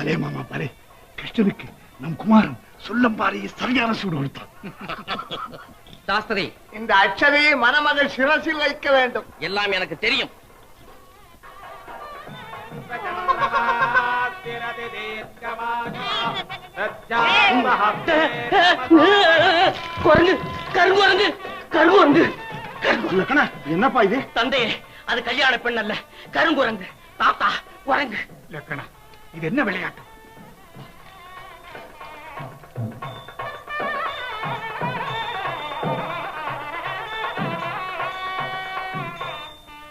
பலே மாமா பலே கிருஷ்ணனுக்கு நம் குமாரன் சொல்லம்பாறையை சரியான சூடு கொடுத்தான். சாஸ்திரி இந்த அச்சதையை மணமகள் சிரசில் வைக்க வேண்டும். எல்லாம் எனக்கு தெரியும். குரங்கு கருங்குரங்கு கருங்குரங்கு லக்கணா என்னப்பா இது? தந்தையே அது கல்யாண பெண் அல்ல கருங்குரங்கு தாத்தா குரங்கு. லக்கணா இது என்ன விளையாட்டு?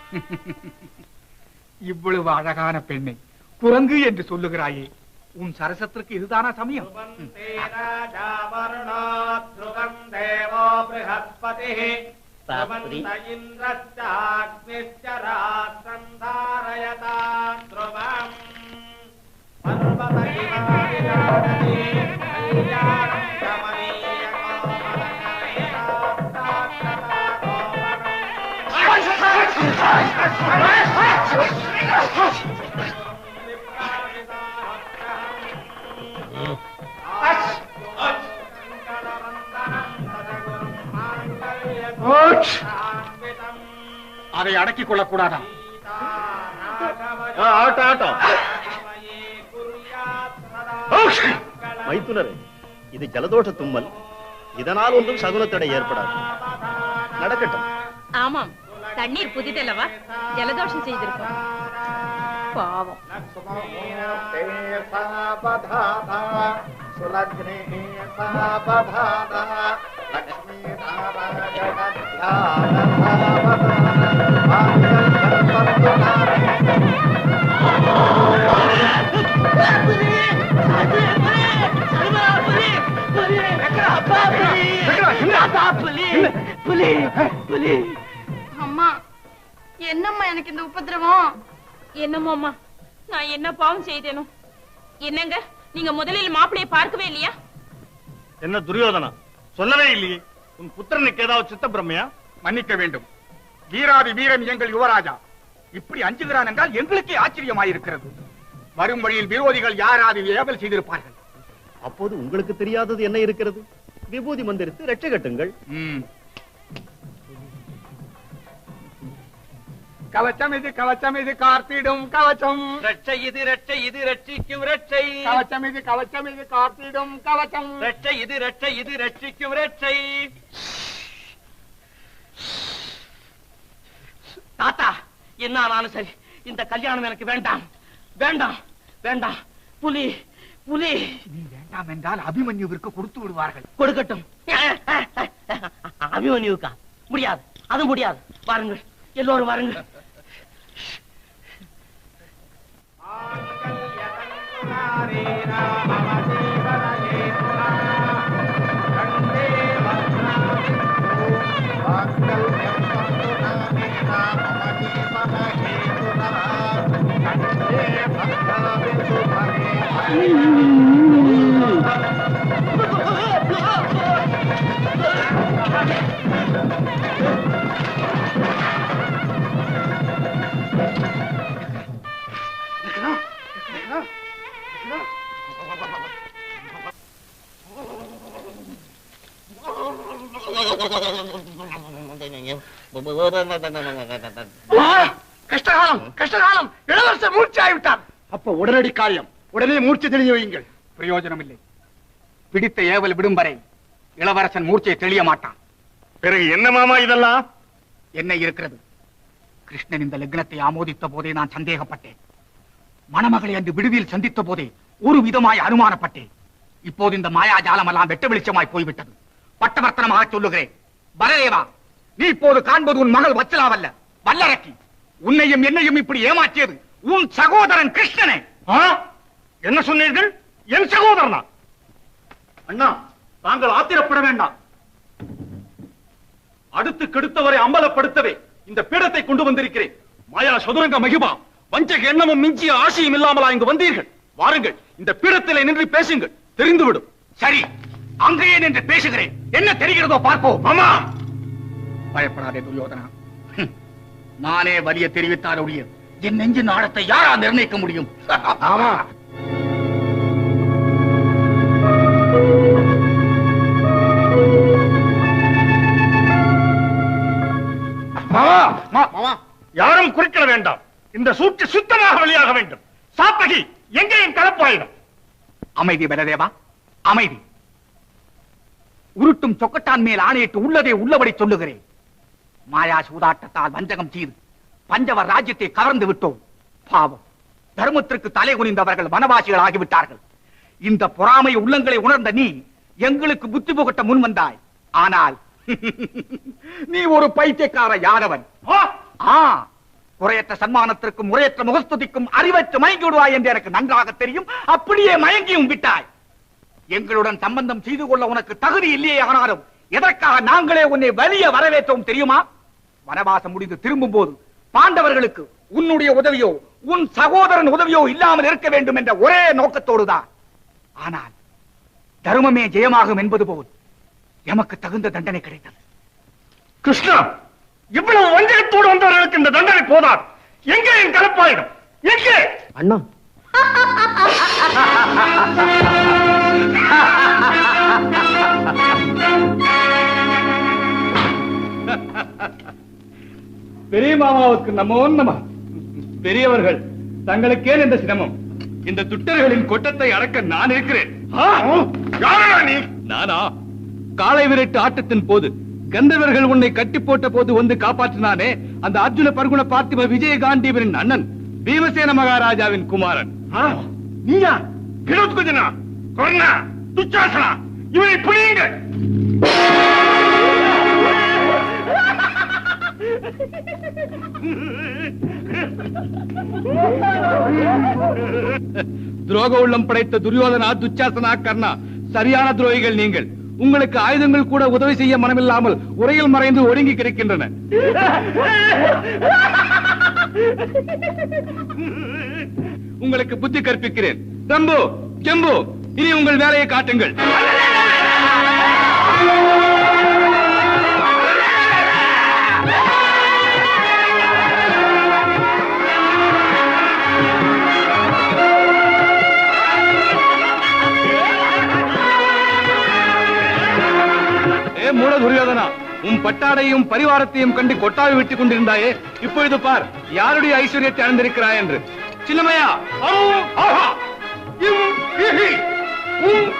இவ்வளவு அழகான பெண்ணை குரங்கு என்று சொல்லுகிறாயே. உன் சரசத்திற்கு இதுதானா சமயம்? சாஸ்திரி. அதை அடக்கிக் கொள்ளக்கூடாதா ஆட்டம் ஆட்டம் மைத்துனரே இது ஜலதோஷ தும்மல். இதனால் ஒன்றும் சகுனத்தடை ஏற்படாது. நடக்கட்டும். ஆமாம். தண்ணீர் புதிதல்லவா? ஜலதோஷம் செய்திருக்கோம் பாவம். சுலக்னே லக்ஷ்மீ அம்மா என்னம்மா எனக்கு இந்த உபதிரவம் என்னமோ அம்மா நான் என்ன பாவம் செய்தேனோ? என்னங்க நீங்க முதலில் மாப்பிளைய பார்க்கவே இல்லையா? என்ன துரியோதனா? சொல்லவே இல்லையே. உன் புத்திரனுக்கு ஏதாவது சித்த பிரம்மையா? மன்னிக்க வேண்டும். வீராதி வீரன் எங்கள் யுவராஜா. இப்படி அஞ்சுகிறான் என்றால் எங்களுக்கே ஆச்சரியமாயிருக்கிறது. வரும் வழியில் விரோதிகள் யாராவது ஏவல் செய்திருப்பார்கள். அப்போது உங்களுக்கு தெரியாதது என்ன இருக்கிறது? விபூதி மந்திரித்து ரட்சை கட்டுங்கள் கவச்சம் இது கவச்சம் இது கார்த்திடும் கவச்சம். ரட்சை இது ரட்சை இது ரட்சிக்கும் ரட்சை கவச்சம் இது கவச்சம் இது கார்த்திடும் கவச்சம். ரட்சை இது ரட்சை இது ரட்சிக்கும் ரட்சை தாத்தா என்ன ஆனாலும் சரி இந்த கல்யாணம் எனக்கு வேண்டாம். வேண்டாம் வேண்டாம். புலி புலி. நீ வேண்டாம் என்றால் அபிமன்யுவிற்கு கொடுத்து விடுவார்கள். கொடுக்கட்டும். அபிமன்யுக்கா முடியாது. அது முடியாது. வாருங்கள். எல்லோரும் வாருங்கள். Hare Rama கஷ்டகாலம் கஷ்டகாலம். இளவரசர் மூர்ச்சி ஆகிவிட்டார். அப்ப உடனடி காரியம். உடனே மூர்ச்சி தெளிய வையுங்கள். பிரயோஜனம் இல்லை பிடித்த ஏவல் விடும் வரை இளவரசன் மூர்ச்சையை தெளிய மாட்டான். பிறகு என்ன மாமா இதெல்லாம்? என்ன இருக்கிறது? கிருஷ்ணன் இந்த லக்னத்தை ஆமோதித்த போதே நான் சந்தேகப்பட்டேன். மணமகளை அன்று விடுதியில் சந்தித்த போதே ஒரு விதமாய் அனுமானப்பட்டேன். இப்போது இந்த மாயாஜாலம் எல்லாம் வெட்ட வெளிச்சமாய் போய்விட்டது. பட்டவர்த்தனமாக சொல்லுகிறேன். பலதேவா நீ இப்போது காண்பது உன் மகள் வச்சலாவல்ல. வல்லரக்கி உன்னையும் என்னையும் இப்படி ஏமாற்றியது உன் சகோதரன் கிருஷ்ணனே. என்ன சொன்னீர்கள்? என் சகோதரனா? அண்ணா தாங்கள் ஆத்திரப்பட வேண்டாம். அடுத்து கெடுத்தவரை அம்பலப்படுத்தவே இந்த பீடத்தை கொண்டு வந்திருக்கிறேன். மாயா சதுரங்க மகிமா வஞ்சக எண்ணமும் மிஞ்சிய ஆசையும் இல்லாமலா இங்கு வந்தீர்கள்? வாருங்கள் இந்த பீடத்திலே நின்று பேசுங்கள். தெரிந்துவிடும். சரி. அங்கேயே நின்று பேசுகிறேன். என்ன தெரிகிறதோ பார்ப்போம். மாமா! பயப்படாதே துரியோதனா. நானே வலிய தெரிவித்தாருடைய என் நெஞ்சு நாடத்தை யாரா நிர்ணயிக்க முடியும்? ஆமா யாரும் குறுக்கிட வேண்டாம். இந்த சூற்று சுத்தமாக வெளியாக வேண்டும். சாப்பகி எங்கே எங்கேயும் கலப்பாயிடும் அமைதி பலதேவா அமைதி. உருட்டும் சொக்கட்டான் மேல் ஆணையிட்டு உள்ளதை உள்ளபடி சொல்லுகிறேன். மாயா சூதாட்டத்தால் வஞ்சகம் செய்து பஞ்சவர் ராஜ்யத்தை கவர்ந்து விட்டோம். பாவம். தர்மத்திற்கு தலை குனிந்தவர்கள் வனவாசிகள் ஆகிவிட்டார்கள். இந்த பொறாமை உள்ளங்களை உணர்ந்த நீ எங்களுக்கு புத்தி புகட்ட முன் வந்தாய். ஆனால் நீ ஒரு பைத்தியக்கார யாதவன். ஆ குறையற்ற சன்மானத்திற்கும் முறையற்ற முகஸ்துதிக்கும் அறிவற்று மயங்கி விடுவாய் என்று எனக்கு நன்றாக தெரியும். அப்படியே மயங்கியும் விட்டாய். எங்களுடன் சம்பந்தம் செய்து கொள்ள உனக்கு தகுதி இல்லையே ஆனாலும் எதற்காக நாங்களே உன்னை வலிய வரவேற்றோம் தெரியுமா? வனவாசம் முடிந்து திரும்பும் போது பாண்டவர்களுக்கு உன்னுடைய உதவியோ உன் சகோதரன் உதவியோ இல்லாமல் இருக்க வேண்டும் என்ற ஒரே நோக்கத்தோடுதான். ஆனால் தர்மமே ஜெயமாகும் என்பது போல் எமக்கு தகுந்த தண்டனை கிடைத்தது. கிருஷ்ணா இவ்வளவு வஞ்சகத்தோடு வந்தவர்களுக்கு இந்த தண்டனை போதாது. எங்கே என் கலப்பாயிடம்? எங்கே? அண்ணா. பெரிய மாமாவுக்கு நமோ நம. பெரியவர்கள் தங்களுக்கே இந்த சிரமம். இந்த துட்டர்களின் கொட்டத்தை அடக்க நான் இருக்கிறேன். நானா? காலை விரட்டு ஆட்டத்தின் போது கந்தவர்கள் உன்னை கட்டி போட்ட போது வந்து காப்பாற்றினானே அந்த அர்ஜுன பர்குண பார்த்திப விஜயகாண்டீவரின் அண்ணன் பீமசேன மகாராஜாவின் குமாரன். நீயா? கிடோத்குஜனா கொர்ணா துச்சாசனா இவனை புரியுங்கள் துரோக உள்ளம் படைத்த துரியோதனா துச்சாசனா கர்ணா சரியான துரோகிகள் நீங்கள். உங்களுக்கு ஆயுதங்கள் கூட உதவி செய்ய மனமில்லாமல் உரையில் மறைந்து ஒடுங்கி கிடைக்கின்றன. உங்களுக்கு புத்தி கற்பிக்கிறேன். ரம்பு ஜம்பு இனி உங்கள் வேலையை காட்டுங்கள். ஏ மூல துரியோதனா உன் பட்டாடையும் பரிவாரத்தையும் கண்டு கொட்டாவி விட்டுக் கொண்டிருந்தாயே இப்பொழுது பார் யாருடைய ஐஸ்வர்யத்தை அடைந்திருக்கிறாய் என்று. சின்னமையா அம்,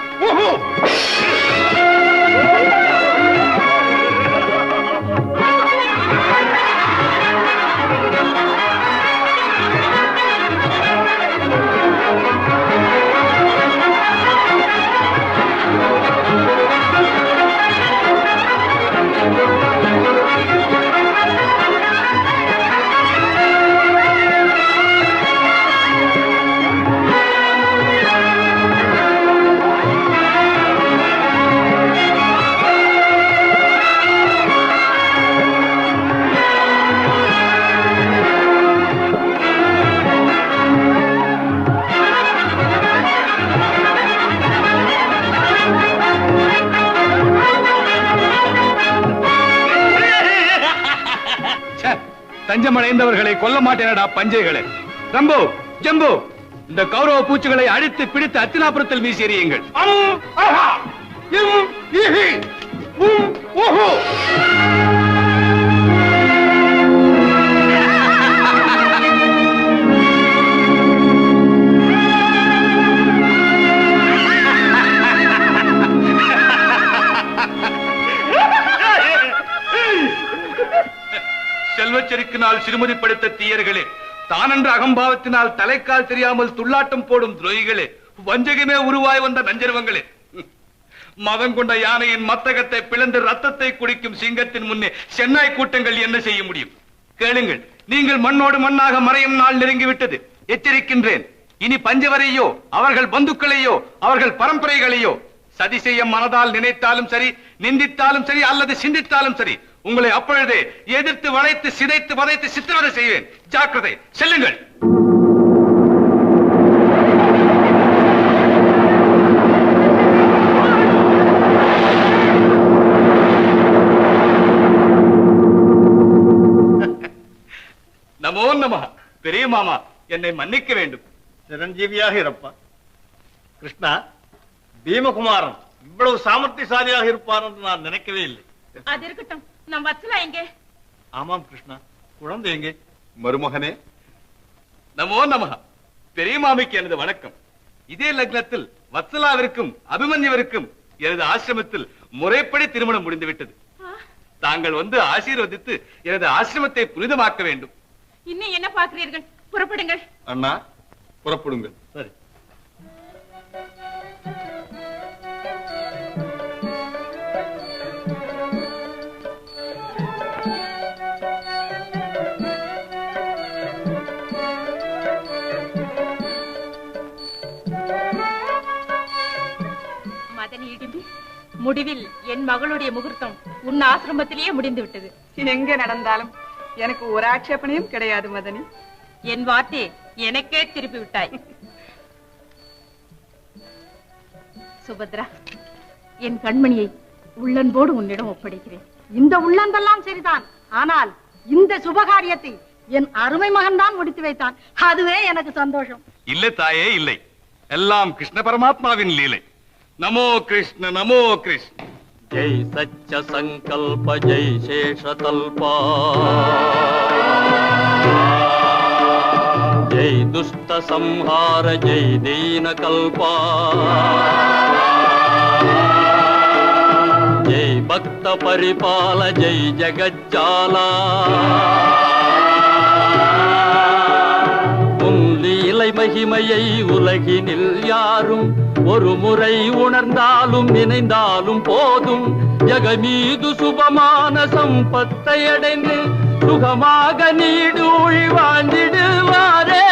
அடைந்தவர்களை கொல்ல மாட்டேனடா பஞ்சைகளே. ரம்பு ஜம்பு இந்த கௌரவ பூச்சிகளை அழித்து பிடித்து அத்தினாபுரத்தில் வீசி எறியுங்கள் அம், ஆஹா, இம், இஹி, உம், ஓஹோ செல்வச்செருக்கினால் சிறுமதி படுத்த தீயர்களே தானென்ற அகம்பாவத்தினால் தலைக்கால் தெரியாமல் துள்ளாட்டம் போடும் துரோகிகளே வஞ்சகமே உருவாய் வந்த நஞ்சருவங்களே. மதம் கொண்ட யானையின் மத்தகத்தை பிளந்து ரத்தத்தை குடிக்கும் சிங்கத்தின் முன்னே சென்னாய் கூட்டங்கள் என்ன செய்ய முடியும்? கேளுங்கள் நீங்கள் மண்ணோடு மண்ணாக மறையும் நாள் நெருங்கிவிட்டது. எச்சரிக்கின்றேன். இனி பஞ்சவரையோ அவர்கள் பந்துக்களையோ அவர்கள் பரம்பரைகளையோ சதி செய்ய மனதால் நினைத்தாலும் சரி நிந்தித்தாலும் சரி அல்லது சிந்தித்தாலும் சரி உங்களை அப்பொழுதே எதிர்த்து வளைத்து சிதைத்து வதைத்து சித்திரவதை செய்வேன். ஜாக்கிரதை செல்லுங்கள். நமோ நம பெரிய மாமா என்னை மன்னிக்க வேண்டும். சிரஞ்சீவியாக இருப்பான் கிருஷ்ணா பீமகுமாரன் இவ்வளவு சாமர்த்தியசாலியாக இருப்பார் என்று நான் நினைக்கவே இல்லை. அது இருக்கட்டும். நம் வத்சலா எங்கே? ஆமாம் கிருஷ்ணா. குழந்தை எங்கே? மருமகனே? நமோ நமஹ. பெரிய மாமிக்கு எனது வணக்கம். இதே லக்னத்தில் வத்சலாவிற்கும் அபிமன்யுவிற்கும் எனது ஆசிரமத்தில் முறைப்படி திருமணம் முடிந்துவிட்டது. தாங்கள் வந்து ஆசீர்வதித்து எனது ஆசிரமத்தை புனிதமாக்க வேண்டும். இன்னும் என்ன பார்க்கிறீர்கள்? புறப்படுங்கள். அண்ணா புறப்படுங்கள். சரி. முடிவில் என் மகளுடைய முகூர்த்தம் உன் ஆசிரமத்திலேயே முடிந்து விட்டது எங்க நடந்தாலும் எனக்கு ஒரு ஆட்சேபனையும் கிடையாது மதனி. என் வார்த்தை எனக்கே திருப்பி விட்டாய் சுபத்ரா என் கண்மணியை உள்ளன்போடு உன்னிடம் ஒப்படைக்கிறேன். இந்த உள்ளந்தெல்லாம் சரிதான். ஆனால் இந்த சுபகாரியத்தை என் அருமை மகன் தான் முடித்து வைத்தான். அதுவே எனக்கு சந்தோஷம். இல்லை தாயே இல்லை. எல்லாம் கிருஷ்ண பரமாத்மாவின் லீலை. నమో కృష్ణ నమో కృష్ణ. జై సత్య సంకల్ప జై శేష తల్ప. జై దుష్ట సంహార జై దీన కల్ప. జై భక్త పరిపాల జై జగజ్జాలా. லீலை மகிமையை உலகினில் யாரும் ஒரு முறை உணர்ந்தாலும் நினைந்தாலும் போதும். ஜகமீது சுபமான சம்பத்தை அடைந்து சுகமாக நீடு வாழ்ந்திடுவாரே.